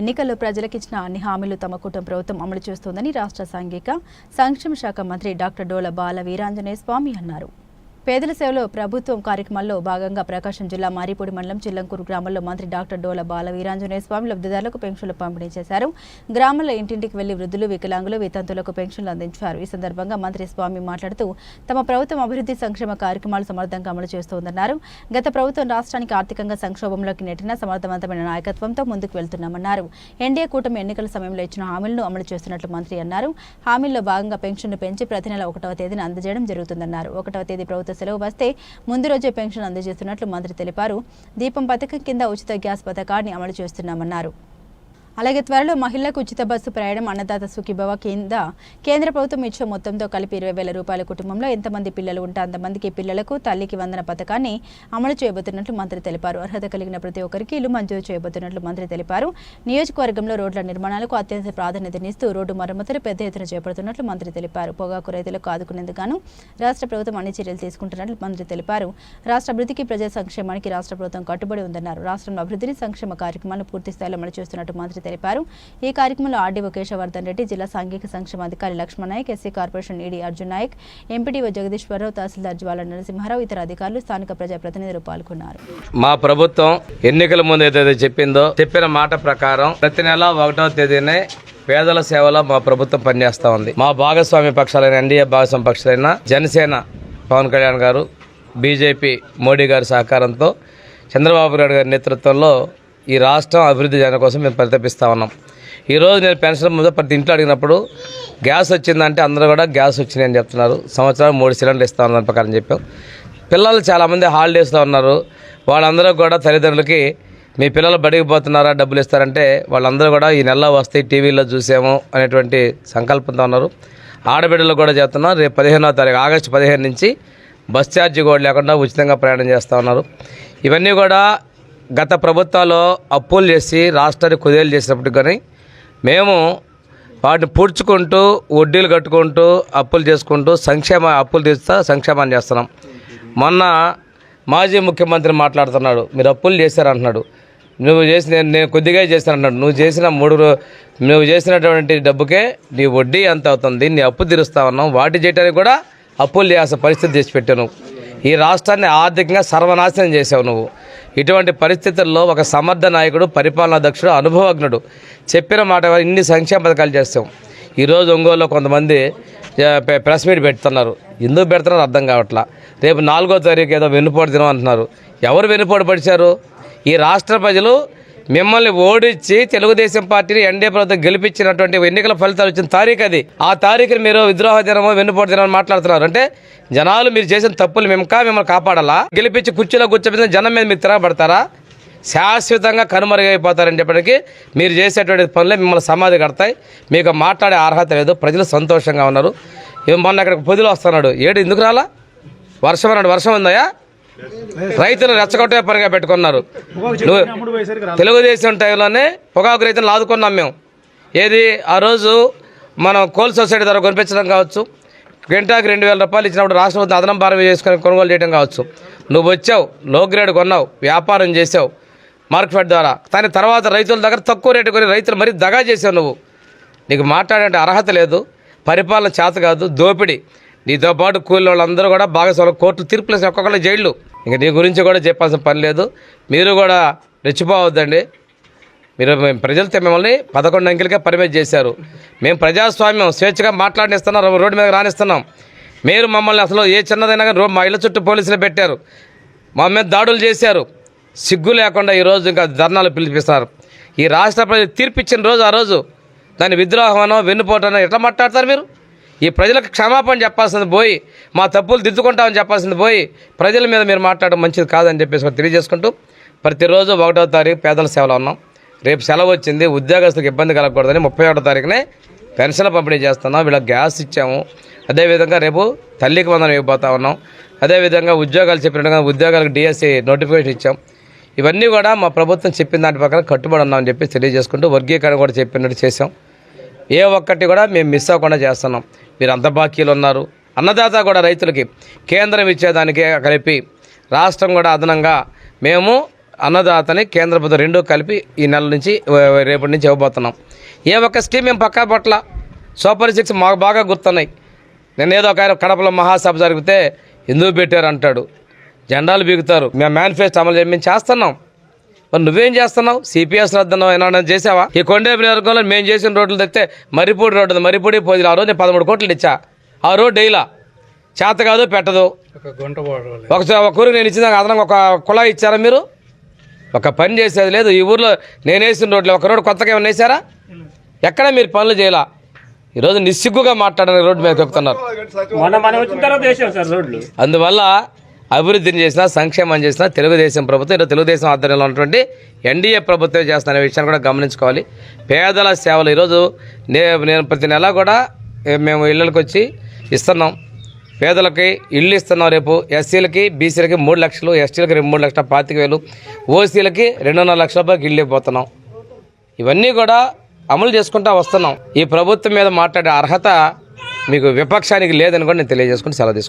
ఎన్నికల్లో ప్రజలకు ఇచ్చిన అన్ని హామీలు తమ కుటుంబ ప్రభుత్వం అమలు చేస్తోందని రాష్ట్ర సాంఘిక సంక్షేమ శాఖ మంత్రి డాక్టర్ డోల బాల వీరాంజనేయ స్వామి అన్నారు. పేదల సేవలో ప్రభుత్వం కార్యక్రమాల్లో భాగంగా ప్రకాశం జిల్లా మారిపూడి మండలం చిల్లంకూరు గ్రామంలో మంత్రి డాక్టర్ డోల బాల వీరాంజనేయ స్వామి లబ్ధిదారులకు పెన్షన్లు పంపిణీ చేశారు. గ్రామంలో ఇంటింటికి వెళ్ళి వృద్ధులు వికలాంగులు వితంతులకు పెన్షన్లు అందించారు. ఈ సందర్భంగా మంత్రి స్వామి మాట్లాడుతూ తమ ప్రభుత్వం అభివృద్ధి సంక్షేమ కార్యక్రమాలు సమర్థంగా అమలు చేస్తోందన్నారు. గత ప్రభుత్వం రాష్ట్రానికి ఆర్థికంగా సంక్షోభంలోకి నెట్టిన సమర్థవంతమైన నాయకత్వంతో ముందుకు వెళ్తున్నామన్నారు. ఎన్డీఏ కూటమి ఎన్నికల సమయంలో ఇచ్చిన హామీలను అమలు చేస్తున్నట్లు మంత్రి అన్నారు. హామీల్లో భాగంగా పెన్షన్ను పెంచి ప్రతి నెల ఒకటవ తేదీన అందజేయడం జరుగుతుందన్నారు. ఒకటవ తేదీ ప్రభుత్వ సెలవు వస్తే ముందు రోజే పెన్షన్ అందజేస్తున్నట్లు మంత్రి తెలిపారు. దీపం పథకం కింద ఉచిత గ్యాస్ పథకాన్ని అమలు చేస్తున్నామన్నారు. అలాగే త్వరలో మహిళలకు ఉచిత బస్సు ప్రయాణం అన్నదాత సుఖీభవ కింద కేంద్ర ప్రభుత్వం ఇచ్చే మొత్తంతో కలిపి ఇరవై వేల రూపాయల కుటుంబంలో ఎంతమంది పిల్లలు ఉంటే అంతమందికి పిల్లలకు తల్లికి వందన పథకాన్ని అమలు చేయబోతున్నట్లు మంత్రి తెలిపారు. అర్హత కలిగిన ప్రతి ఒక్కరికి ఇల్లు మంజూరు చేయబోతున్నట్లు మంత్రి తెలిపారు. నియోజకవర్గంలో రోడ్ల నిర్మాణాలకు అత్యంత ప్రాధాన్యతనిస్తూ రోడ్డు మరమ్మతులు పెద్ద ఎత్తున చేపడుతున్నట్లు మంత్రి తెలిపారు. పొగాకు రైతులకు ఆదుకునేందుకు రాష్ట్ర ప్రభుత్వం అన్ని చర్యలు తీసుకుంటున్నట్లు మంత్రి తెలిపారు. రాష్ట్ర అభివృద్ధికి ప్రజా సంక్షేమానికి రాష్ట్ర ప్రభుత్వం కట్టుబడి ఉందన్నారు. రాష్ట్రంలో అభివృద్ధిని సంక్షేమ కార్యక్రమాలను పూర్తి స్థాయిలో అమలు చేస్తున్నట్టు మంత్రి తెలిపారు. ఈ కార్యక్రమంలో ఆర్డీఓ కేశవర్ధన్ రెడ్డి జిల్లా సాంఘిక సంక్షేమ అధికారి Lakshman Naik SC corporation ED Arjun Naik MPDO Jagadeeswararao తహసీల్దార్ జ్వాల నరసింహారావు ఇతర అధికారులు స్థానిక ప్రజాప్రతినిధులు పాల్గొన్నారు. మా ప్రభుత్వం ఎన్నికల ముందు ఏదైతే చెప్పిందో చెప్పిన మాట ప్రకారం ప్రతి నెల ఒకటో తేదీనే పేదల సేవలో మా ప్రభుత్వం పనిచేస్తా ఉంది. మా భాగస్వామి పక్షాలైన ఎన్డీఏ భాగస్వామి పక్షాలైన జనసేన పవన్ కళ్యాణ్ గారు బీజేపీ మోడీ గారి సహకారంతో చంద్రబాబు నాయుడు గారి నేతృత్వంలో ఈ రాష్ట్రం అభివృద్ధి చేయడం కోసం మేము ప్రతిపిస్తా ఉన్నాం. ఈరోజు నేను పెన్షన్ ముందు ప్రతి ఇంట్లో అడిగినప్పుడు గ్యాస్ వచ్చిందంటే అందరూ కూడా గ్యాస్ వచ్చినాయి అని చెప్తున్నారు. సంవత్సరం మూడు సిలిండర్లు ఇస్తా ఉన్నాను ప్రకారం చెప్పాం. పిల్లలు చాలామంది హాలిడేస్లో ఉన్నారు. వాళ్ళందరూ కూడా తల్లిదండ్రులకి మీ పిల్లలు బడికి పోతున్నారా డబ్బులు ఇస్తారంటే వాళ్ళందరూ కూడా ఈ నెలలో వస్తాయి టీవీలో చూసాము అనేటువంటి సంకల్పంతో ఉన్నారు. ఆడబిడ్డలు కూడా చెప్తున్నాం రేపు పదిహేనవ తారీఖు ఆగస్టు పదిహేను నుంచి బస్ ఛార్జీ కూడా లేకుండా ఉచితంగా ప్రయాణం చేస్తూ ఉన్నారు. ఇవన్నీ కూడా గత ప్రభుత్వాలు అప్పులు చేసి రాష్ట్రాన్ని కుదేలు చేసినప్పుడు కానీ మేము వాటిని పూడ్చుకుంటూ వడ్డీలు కట్టుకుంటూ అప్పులు చేసుకుంటూ సంక్షేమ అప్పులు తీస్తా సంక్షేమాన్ని చేస్తున్నాం. మొన్న మాజీ ముఖ్యమంత్రి మాట్లాడుతున్నాడు మీరు అప్పులు చేశారంటున్నాడు. నువ్వు చేసిన నేను కొద్దిగా చేశానంటున్నాడు. నువ్వు చేసిన మూడు నువ్వు చేసినటువంటి డబ్బుకే నీ వడ్డీ ఎంత అవుతుంది నీ అప్పు తీరుస్తా ఉన్నావు. వాటి చేయడానికి కూడా అప్పులు చేయాల్సిన పరిస్థితి తెచ్చిపెట్టావు ఈ రాష్ట్రాన్ని ఆర్థికంగా సర్వనాశనం చేసావు నువ్వు. ఇటువంటి పరిస్థితుల్లో ఒక సమర్థ నాయకుడు పరిపాలనా దక్షుడు అనుభవజ్ఞుడు చెప్పిన మాట ఇన్ని సంక్షేమ పథకాలు చేస్తాం. ఈరోజు ఒంగోలులో కొంతమంది ప్రెస్ మీట్ పెడుతున్నారు. ఎందుకు పెడుతున్నారో అర్థం కావట్లా. రేపు నాలుగో తారీఖు ఏదో వెన్నుపోటు దినం అంటున్నారు. ఎవరు వెన్నుపోటు పడిచారు? ఈ రాష్ట్ర ప్రజలు మిమ్మల్ని ఓడించి తెలుగుదేశం పార్టీని ఎన్డీఏ ప్రభుత్వం గెలిపించినటువంటి ఎన్నికల ఫలితాలు వచ్చిన తారీఖు అది. ఆ తారీఖుని మీరు విద్రోహ దినమో వెన్నుపోటు దినమో మాట్లాడుతున్నారు. అంటే జనాలు మీరు చేసిన తప్పులు మేము మిమ్మల్ని కాపాడాలా? గెలిపించి కుర్చీలో కూర్చోబెట్టిన జనం మీద మీరు తిరగబడతారా? శాశ్వతంగా కనుమరుగైపోతారని చెప్పడానికి మీరు చేసేటువంటి పనులే మిమ్మల్ని సమాధి కడతాయి. మీకు మాట్లాడే అర్హత లేదు. ప్రజలు సంతోషంగా ఉన్నారు. మొన్న అక్కడికి పొదిలో వస్తున్నాడు. ఏడు ఎందుకు రాలా? వర్షం అన్నాడు. వర్షం ఉందయా రైతులు రెచ్చగొట్టే పనిగా పెట్టుకున్నారు. తెలుగుదేశం టైంలోనే పొగాకు రైతులు ఆదుకున్నాం మేము. ఏది? ఆ రోజు మనం కోల్ సొసైటీ ద్వారా కొనిపించడం కావచ్చు. గంటాకి రెండు వేల రూపాయలు ఇచ్చినప్పుడు రాష్ట్ర ప్రభుత్వం అదనం భారం చేసుకొని కొనుగోలు చేయడం కావచ్చు. నువ్వు వచ్చావు లో గ్రేడ్ కొన్నావు వ్యాపారం చేసావు మార్కెట్ ద్వారా. దాని తర్వాత రైతుల దగ్గర తక్కువ రేటు కొని రైతులు మరీ దగా చేసావు నువ్వు. నీకు మాట్లాడే అర్హత లేదు. పరిపాలన చేత కాదు దోపిడీ. నీతో పాటు కూలి వాళ్ళందరూ కూడా భాగస్వామ్యం కోర్టు తీర్పులు వేసిన ఒక్కొక్కళ్ళు జైళ్ళు. ఇంకా నీ గురించి కూడా చెప్పాల్సిన పని లేదు. మీరు కూడా రెచ్చిపోవద్దండి. మీరు మేము ప్రజలతో మిమ్మల్ని పదకొండు అంకెలకే పరిమితి చేశారు. మేము ప్రజాస్వామ్యం స్వేచ్ఛగా మాట్లాడిస్తున్నాం రోడ్డు మీద రానిస్తున్నాం. మీరు మమ్మల్ని అసలు ఏ చిన్నదైనా కానీ రో- మా ఇళ్ళ చుట్టూ పోలీసులు పెట్టారు. మా మీద దాడులు చేశారు. సిగ్గు లేకుండా ఈరోజు ఇంకా ధర్నాలు పిలిపిస్తున్నారు. ఈ రాష్ట్ర ప్రజలు తీర్పిచ్చిన రోజు ఆ రోజు దాని విద్రోహమనో వెన్నుపోటనో ఎట్లా మాట్లాడతారు మీరు? ఈ ప్రజలకు క్షమాపణ చెప్పాల్సింది పోయి మా తప్పులు దిద్దుకుంటామని చెప్పాల్సింది పోయి ప్రజల మీద మీరు మాట్లాడడం మంచిది కాదని చెప్పేసి తెలియజేసుకుంటూ ప్రతిరోజు ఒకటో తారీఖు పేదల సేవలో ఉన్నాం. రేపు సెలవు వచ్చింది ఉద్యోగస్తులకు ఇబ్బంది కలగకూడదని ముప్పై ఒకటో తారీఖునే పెన్షన్ పంపిణీ చేస్తున్నాం. వీళ్ళకి గ్యాస్ ఇచ్చాము. అదేవిధంగా రేపు తల్లికి వందనం ఇవ్వబోతా ఉన్నాం. అదేవిధంగా ఉద్యోగాలు చెప్పినట్టుగా ఉద్యోగాలకు డిఎస్సి నోటిఫికేషన్ ఇచ్చాం. ఇవన్నీ కూడా మా ప్రభుత్వం చెప్పిన దాని ప్రకారం కట్టుబడి ఉన్నామని చెప్పి తెలియజేసుకుంటూ వర్గీకరణ కూడా చెప్పినట్టు చేసాం ఏ ఒక్కటి కూడా మేము మిస్ అవ్వకుండా చేస్తున్నాం. మీరు అంత ఉన్నారు అన్నదాత కూడా రైతులకి కేంద్రం ఇచ్చేదానికే కలిపి రాష్ట్రం కూడా అదనంగా మేము అన్నదాతని కేంద్ర ప్రభుత్వం రెండూ కలిపి ఈ నెల నుంచి రేపటి నుంచి ఇవ్వబోతున్నాం. ఏ ఒక్క స్కీమ్ మేము పక్కా పట్ల? సూపర్ సిక్స్ మాకు బాగా గుర్తున్నాయి. నేను ఏదో ఒక ఆయన కడపలో మహాసభ జరిగితే ఎందుకు పెట్టారు అంటాడు జెండాలు బీగుతారు. మేము మేనిఫెస్టో అమలు చేయ- మేము చేస్తున్నాం. మరి నువ్వేం చేస్తున్నావు? సిపిఎస్ రద్దనం ఏమైనా చేసావా? ఈ కొండేపు నియోజకవర్గంలో మేము చేసిన రోడ్లు తెస్తే మరిపూడి రోడ్డు ఉంది. మరిపూడి పోయి ఆ రోజు నేను పదమూడు కోట్లు ఇచ్చా. ఆ రోడ్డు డైలా. చేత కాదు పెట్టదు. ఒక ఒక ఊరికి నేను ఇచ్చిన అదనంగా ఒక కుళాయి ఇచ్చారా మీరు? ఒక పని చేసేది లేదు. ఈ ఊర్లో నేను వేసిన రోడ్లు ఒక రోడ్డు కొత్తగా ఏమైనా వేసారా ఎక్కడ మీరు పనులు చేయాల? ఈరోజు నిస్సిగ్గుగా మాట్లాడడానికి రోడ్డు మీద రోడ్లు. అందువల్ల అభివృద్ధిని చేసినా సంక్షేమం చేసినా తెలుగుదేశం ప్రభుత్వం ఈరోజు తెలుగుదేశం ఆధ్వర్యంలో ఉన్నటువంటి ఎన్డీఏ ప్రభుత్వం చేస్తున్న విషయాన్ని కూడా గమనించుకోవాలి. పేదల సేవలు ఈరోజు నేను ప్రతి నెల కూడా మేము ఇళ్ళకి వచ్చి ఇస్తున్నాం. పేదలకి ఇల్లు ఇస్తున్నాం రేపు. ఎస్సీలకి బీసీలకి మూడు లక్షలు ఎస్టీలకి రెండు మూడు లక్షల పాతిక వేలు ఓసీలకి రెండున్నర లక్షల రూపాయలకి ఇల్లు ఇవ్వబోతున్నాం. ఇవన్నీ కూడా అమలు చేసుకుంటా వస్తున్నాం. ఈ ప్రభుత్వం మీద మాట్లాడే అర్హత మీకు విపక్షానికి లేదని కూడా నేను తెలియజేసుకుని సెలవు తీసుకుంటాను